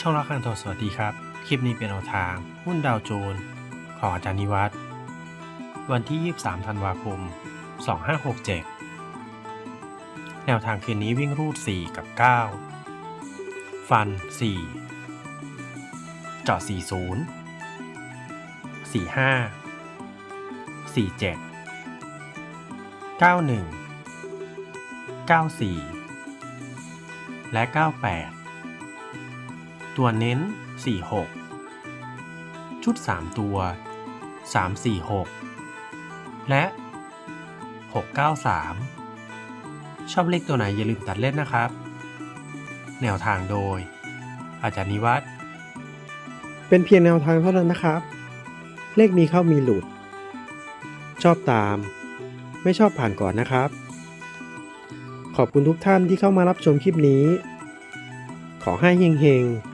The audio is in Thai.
ช่องรักคังทองสวัสดีครับ คลิปนี้เป็นแนวทาง หุ้นดาวโจนส์ของอาจารย์นิวัฒน์วันที่ 23 ธันวาคม 2567 แนวทางคืนนี้วิ่งรูด 4 กับ 9 ฟัน 4 เจาะ 40 45 47 91 94 และ 98 ตัวเน้น 46 ชุด 3 ตัว 346 และ 693 ชอบเลขตัวไหนอย่าลืมตัดเล่นนะครับ แนวทางโดย อาจารย์นิวัฒน์เป็นเพียงแนวทางเท่านั้นนะครับ เลขมีเข้ามีหลุด ชอบตาม ไม่ชอบผ่านก่อนนะครับ ขอบคุณทุกท่านที่เข้ามารับชมคลิปนี้ ขอให้เฮงๆ